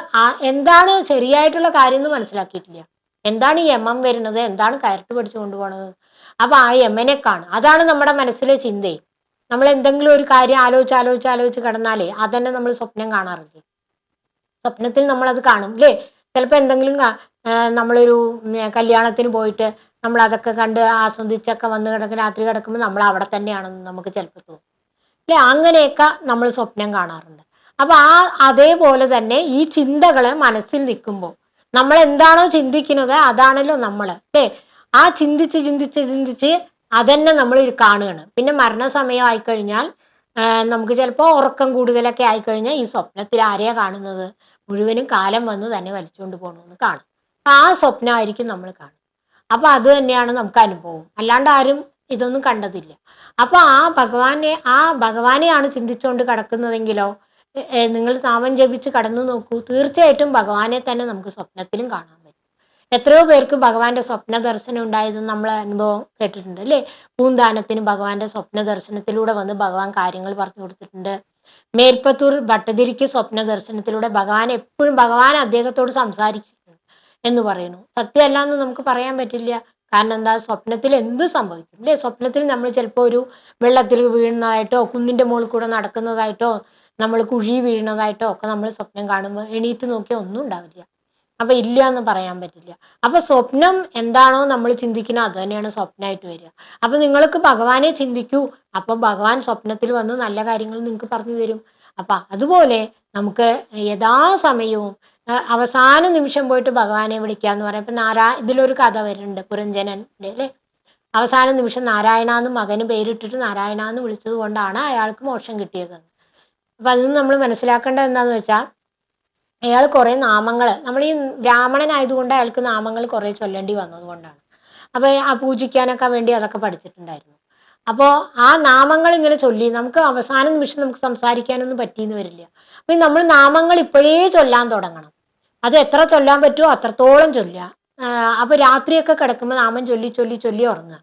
എന്താണ് ശരിയായിട്ടുള്ള കാര്യം എന്ന് മനസ്സിലാക്കിയിട്ടില്ല. എന്താണ് ഈ വരുന്നത്? എന്താണ് കയറിട്ട് പഠിച്ചു കൊണ്ടുപോകണത് അപ്പൊ ആ യമനെ കാണും. അതാണ് നമ്മുടെ മനസ്സിലെ ചിന്തയും. നമ്മൾ എന്തെങ്കിലും ഒരു കാര്യം ആലോചിച്ച് ആലോചിച്ച് ആലോചിച്ച് കിടന്നാലേ അതന്നെ നമ്മൾ സ്വപ്നം കാണാറില്ലേ? സ്വപ്നത്തിൽ നമ്മൾ അത് കാണും അല്ലേ ചിലപ്പോൾ എന്തെങ്കിലും നമ്മളൊരു കല്യാണത്തിന് പോയിട്ട് നമ്മൾ അതൊക്കെ കണ്ട് ആസ്വദിച്ചൊക്കെ വന്ന് കിടക്കും രാത്രി കിടക്കുമ്പോൾ നമ്മൾ അവിടെ തന്നെയാണെന്ന് നമുക്ക് ചിലപ്പോൾ തോന്നും. അല്ലെ അങ്ങനെയൊക്കെ നമ്മൾ സ്വപ്നം കാണാറുണ്ട്. അപ്പൊ ആ അതേപോലെ തന്നെ ഈ ചിന്തകൾ മനസ്സിൽ നിൽക്കുമ്പോൾ നമ്മൾ എന്താണോ ചിന്തിക്കുന്നത് അതാണല്ലോ നമ്മൾ അല്ലേ ആ ചിന്തിച്ച് ചിന്തിച്ച് ചിന്തിച്ച് അതന്നെ നമ്മൾ കാണുകയാണ്. പിന്നെ മരണസമയം ആയിക്കഴിഞ്ഞാൽ നമുക്ക് ചിലപ്പോൾ ഉറക്കം കൂടുതലൊക്കെ ആയിക്കഴിഞ്ഞാൽ ഈ സ്വപ്നത്തിൽ ആരെയാ കാണുന്നത്? മുഴുവനും കാലം വന്ന് തന്നെ വലിച്ചുകൊണ്ട് പോകണമെന്ന് കാണും. ആ സ്വപ്നമായിരിക്കും നമ്മൾ കാണും അപ്പൊ അത് തന്നെയാണ് നമുക്ക് അനുഭവം. അല്ലാണ്ട് ആരും ഇതൊന്നും കണ്ടതില്ല. അപ്പൊ ആ ഭഗവാനെ ആ ഭഗവാനെയാണ് ചിന്തിച്ചുകൊണ്ട് കിടക്കുന്നതെങ്കിലോ നിങ്ങൾ നാമം ജപിച്ച് കടന്നു നോക്കൂ. തീർച്ചയായിട്ടും ഭഗവാനെ തന്നെ നമുക്ക് സ്വപ്നത്തിലും പറ്റും എത്രയോ പേർക്ക് ഭഗവാന്റെ സ്വപ്ന ദർശനം ഉണ്ടായത് നമ്മൾ അനുഭവം കേട്ടിട്ടുണ്ട് അല്ലേ? പൂന്താനത്തിന് ഭഗവാന്റെ സ്വപ്ന ദർശനത്തിലൂടെ വന്ന് ഭഗവാൻ കാര്യങ്ങൾ പറഞ്ഞു കൊടുത്തിട്ടുണ്ട്. മേൽപ്പത്തൂർ ഭട്ടതിരിക്ക് സ്വപ്ന ദർശനത്തിലൂടെ ഭഗവാൻ എപ്പോഴും ഭഗവാൻ അദ്ദേഹത്തോട് സംസാരിച്ചിട്ടുണ്ട് എന്ന് പറയുന്നു. സത്യമല്ല എന്ന് നമുക്ക് പറയാൻ പറ്റില്ല. കാരണം എന്താ? സ്വപ്നത്തിൽ എന്ത് സംഭവിക്കും അല്ലേ? സ്വപ്നത്തിൽ നമ്മൾ ചിലപ്പോൾ ഒരു വെള്ളത്തിൽ വീഴുന്നതായിട്ടോ കുന്നിന്റെ മുകളിൽ കൂടെ നടക്കുന്നതായിട്ടോ നമ്മൾ കുഴി വീഴുന്നതായിട്ടോ ഒക്കെ നമ്മൾ സ്വപ്നം കാണുമ്പോൾ എണീറ്റ് നോക്കിയാൽ ഒന്നും ഉണ്ടാവില്ല. അപ്പൊ ഇല്ല എന്ന് പറയാൻ പറ്റില്ല. അപ്പൊ സ്വപ്നം എന്താണോ നമ്മൾ ചിന്തിക്കുന്നത് അത് തന്നെയാണ് സ്വപ്നമായിട്ട് വരിക. അപ്പൊ നിങ്ങൾക്ക് ഭഗവാനെ ചിന്തിക്കൂ. അപ്പൊ ഭഗവാൻ സ്വപ്നത്തിൽ വന്ന് നല്ല കാര്യങ്ങൾ നിങ്ങൾക്ക് പറഞ്ഞു തരും. അപ്പൊ അതുപോലെ നമുക്ക് യഥാസമയവും അവസാന നിമിഷം പോയിട്ട് ഭഗവാനെ വിളിക്കുക എന്ന് പറയാം. ഇപ്പൊ നാരാ ഇതിലൊരു കഥ വരുന്നുണ്ട് പുരഞ്ജനന്റെ അല്ലെ? അവസാന നിമിഷം നാരായണ എന്ന് മകന് പേരിട്ടിട്ട് നാരായണ എന്ന് വിളിച്ചത് കൊണ്ടാണ് അയാൾക്ക് മോക്ഷം കിട്ടിയത് അപ്പൊ അതിന് നമ്മൾ മനസ്സിലാക്കേണ്ടത് എന്താന്ന് വെച്ചാൽ അയാൾ കുറേ നാമങ്ങൾ നമ്മൾ ഈ ബ്രാഹ്മണനായതുകൊണ്ട് അയാൾക്ക് നാമങ്ങൾ കുറേ ചൊല്ലേണ്ടി വന്നതുകൊണ്ടാണ്. അപ്പോൾ ആ പൂജിക്കാനൊക്കെ വേണ്ടി അതൊക്കെ പഠിച്ചിട്ടുണ്ടായിരുന്നു. അപ്പോൾ ആ നാമങ്ങൾ ഇങ്ങനെ ചൊല്ലി നമുക്ക് അവസാന നിമിഷം നമുക്ക് സംസാരിക്കാനൊന്നും പറ്റിയെന്ന് വരില്ല. അപ്പൊ നമ്മൾ നാമങ്ങൾ ഇപ്പോഴേ ചൊല്ലാൻ തുടങ്ങണം. അത് എത്ര ചൊല്ലാൻ പറ്റുമോ അത്രത്തോളം ചൊല്ലുക. അപ്പോൾ രാത്രിയൊക്കെ കിടക്കുമ്പോൾ നാമം ചൊല്ലി ചൊല്ലി ചൊല്ലി ഉറങ്ങുക.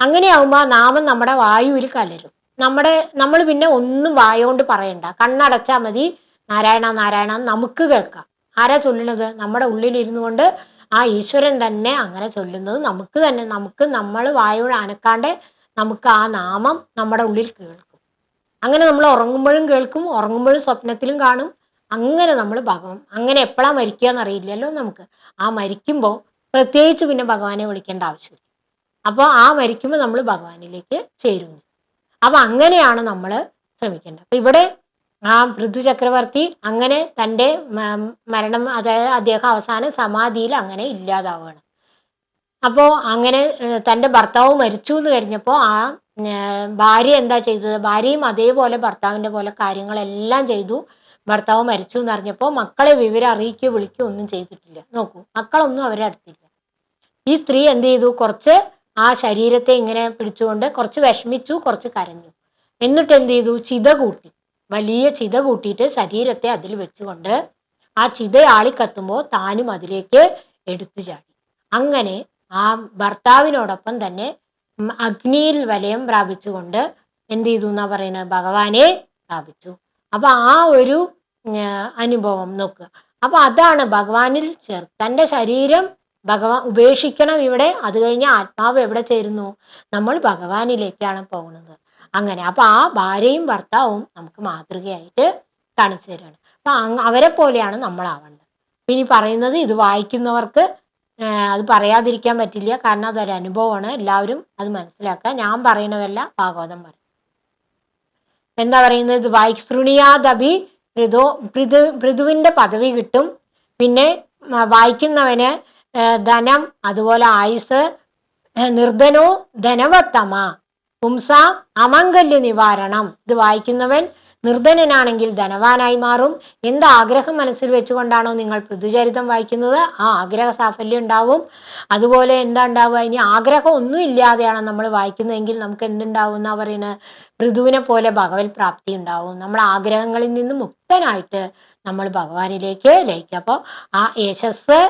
അങ്ങനെയാവുമ്പോൾ നാമം നമ്മുടെ വായുവിൽ കലരും. നമ്മുടെ നമ്മൾ പിന്നെ ഒന്നും വായോണ്ട് പറയണ്ട. കണ്ണടച്ചാൽ മതി. നാരായണ നാരായണ നമുക്ക് കേൾക്കാം. ആരാ ചൊല്ലണത് നമ്മുടെ ഉള്ളിലിരുന്നു കൊണ്ട് ആ ഈശ്വരൻ തന്നെ അങ്ങനെ ചൊല്ലുന്നത് നമുക്ക് തന്നെ. നമുക്ക് നമ്മൾ വായുവിൽ അനക്കാണ്ട് നമുക്ക് ആ നാമം നമ്മുടെ ഉള്ളിൽ കേൾക്കും. അങ്ങനെ നമ്മൾ ഉറങ്ങുമ്പോഴും കേൾക്കും ഉറങ്ങുമ്പോഴും സ്വപ്നത്തിലും കാണും. അങ്ങനെ നമ്മൾ ഭഗവാൻ അങ്ങനെ എപ്പോഴാ മരിക്കുക എന്നറിയില്ലല്ലോ നമുക്ക്. ആ മരിക്കുമ്പോൾ പ്രത്യേകിച്ച് പിന്നെ ഭഗവാനെ വിളിക്കേണ്ട ആവശ്യമില്ല. അപ്പോൾ ആ മരിക്കുമ്പോൾ നമ്മൾ ഭഗവാനിലേക്ക് ചേരുന്നു. അപ്പൊ അങ്ങനെയാണ് നമ്മൾ ശ്രമിക്കേണ്ടത്. അപ്പൊ ഇവിടെ ആ പൃഥു ചക്രവർത്തി അങ്ങനെ തന്റെ മരണം അതായത് അദ്ദേഹം അവസാനം സമാധിയിൽ അങ്ങനെ ഇല്ലാതാവുകയാണ്. അപ്പോ അങ്ങനെ തന്റെ ഭർത്താവ് മരിച്ചു എന്ന് കഴിഞ്ഞപ്പോൾ ആ ഭാര്യ എന്താ ചെയ്തത്? ഭാര്യയും അതേപോലെ ഭർത്താവിന്റെ പോലെ കാര്യങ്ങളെല്ലാം ചെയ്തു. ഭർത്താവ് മരിച്ചു എന്ന് അറിഞ്ഞപ്പോൾ മക്കളെ വിവരം അറിയിക്കുകയോ വിളിക്കുകയോ ഒന്നും ചെയ്തിട്ടില്ല. നോക്കൂ മക്കളൊന്നും അവരെ അടുത്തില്ല. ഈ സ്ത്രീ എന്ത് ചെയ്തു? കുറച്ച് ആ ശരീരത്തെ ഇങ്ങനെ പിടിച്ചുകൊണ്ട് കുറച്ച് വിഷമിച്ചു കുറച്ച് കരഞ്ഞു. എന്നിട്ട് എന്ത് ചെയ്തു? ചിത കൂട്ടി. വലിയ ചിത കൂട്ടിയിട്ട് ശരീരത്തെ അതിൽ വെച്ചുകൊണ്ട് ആ ചിത ആളിക്കത്തുമ്പോൾ താനും അതിലേക്ക് എടുത്തു ചാടി. അങ്ങനെ ആ ഭർത്താവിനോടൊപ്പം തന്നെ അഗ്നിയിൽ വലയം പ്രാപിച്ചുകൊണ്ട് എന്ത് ചെയ്തു എന്നാ പറയുന്നത് ഭഗവാനെ പ്രാപിച്ചു. അപ്പൊ ആ ഒരു അനുഭവം നോക്കുക അപ്പൊ അതാണ് ഭഗവാനിൽ ചേർ തന്റെ ശരീരം ഭഗവാൻ ഉപേക്ഷിക്കണം ഇവിടെ. അത് കഴിഞ്ഞ് ആത്മാവ് എവിടെ ചേരുന്നു? നമ്മൾ ഭഗവാനിലേക്കാണ് പോകുന്നത്. അങ്ങനെ. അപ്പൊ ആ ഭാര്യയും ഭർത്താവും നമുക്ക് മാതൃകയായിട്ട് കാണിച്ചു തരുകയാണ് അപ്പൊ അവരെ പോലെയാണ് നമ്മൾ ആവേണ്ടത് ഇനി പറയുന്നത് ഇത് വായിക്കുന്നവർക്ക് അത് പറയാതിരിക്കാൻ പറ്റില്ല. കാരണം അതൊരു അനുഭവമാണ്. എല്ലാവരും അത് മനസ്സിലാക്കുക. ഞാൻ പറയുന്നതല്ല ഭാഗവതം പറയും. എന്താ പറയുന്നത്? ഇത് വായി ശൃണിയാദബി പൃഥു പൃഥു പൃഥുവിന്റെ പദവി കിട്ടും. പിന്നെ വായിക്കുന്നവന് ധനം അതുപോലെ ആയുസ് നിർധനോ ധനവത്തമ. പുംസാം അമംഗല്യ നിവാരണം ഇത് വായിക്കുന്നവൻ നിർധനനാണെങ്കിൽ ധനവാനായി മാറും. എന്ത് ആഗ്രഹം മനസ്സിൽ വെച്ചുകൊണ്ടാണോ നിങ്ങൾ പൃഥുചരിതം വായിക്കുന്നത്? ആ ആഗ്രഹ സാഫല്യം ഉണ്ടാവും. അതുപോലെ എന്താ ഉണ്ടാവുക? ഇനി ആഗ്രഹം ഒന്നും ഇല്ലാതെയാണ് നമ്മൾ വായിക്കുന്നതെങ്കിൽ നമുക്ക് എന്തുണ്ടാവും എന്നാ പറയുന്നത് പൃഥുവിനെ പോലെ ഭഗവത് പ്രാപ്തി ഉണ്ടാവും. നമ്മൾ ആഗ്രഹങ്ങളിൽ നിന്ന് മുക്തനായിട്ട് നമ്മൾ ഭഗവാനിലേക്ക് ലയിക്കും. അപ്പോൾ ആ യശസ്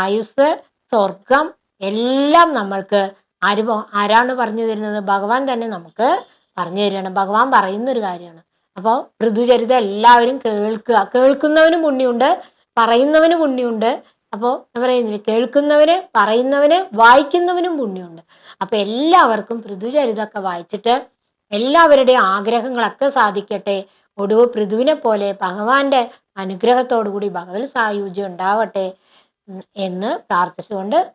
ആയുസ് സ്വർഗം എല്ലാം നമ്മൾക്ക് ആര് ആരാണ് പറഞ്ഞു തരുന്നത്? ഭഗവാൻ തന്നെ നമുക്ക് പറഞ്ഞു തരികയാണ്. ഭഗവാൻ പറയുന്ന ഒരു കാര്യമാണ്. അപ്പോൾ ഋതുചരിതം എല്ലാവരും കേൾക്കുക. കേൾക്കുന്നവന് പുണ്യമുണ്ട് പറയുന്നവന് പുണ്യമുണ്ട്. അപ്പോൾ പറയുന്നില്ല? കേൾക്കുന്നവന് പറയുന്നവന് വായിക്കുന്നവനും പുണ്യമുണ്ട്. അപ്പൊ എല്ലാവർക്കും ഋതുചരിതമൊക്കെ വായിച്ചിട്ട് എല്ലാവരുടെയും ആഗ്രഹങ്ങളൊക്കെ സാധിക്കട്ടെ. ഒടുവ് പൃഥുവിനെ പോലെ ഭഗവാന്റെ അനുഗ്രഹത്തോടു കൂടി ഭഗവത് സായുജ്യം ഉണ്ടാവട്ടെ എന്ന് പ്രാർത്ഥിച്ചുകൊണ്ട്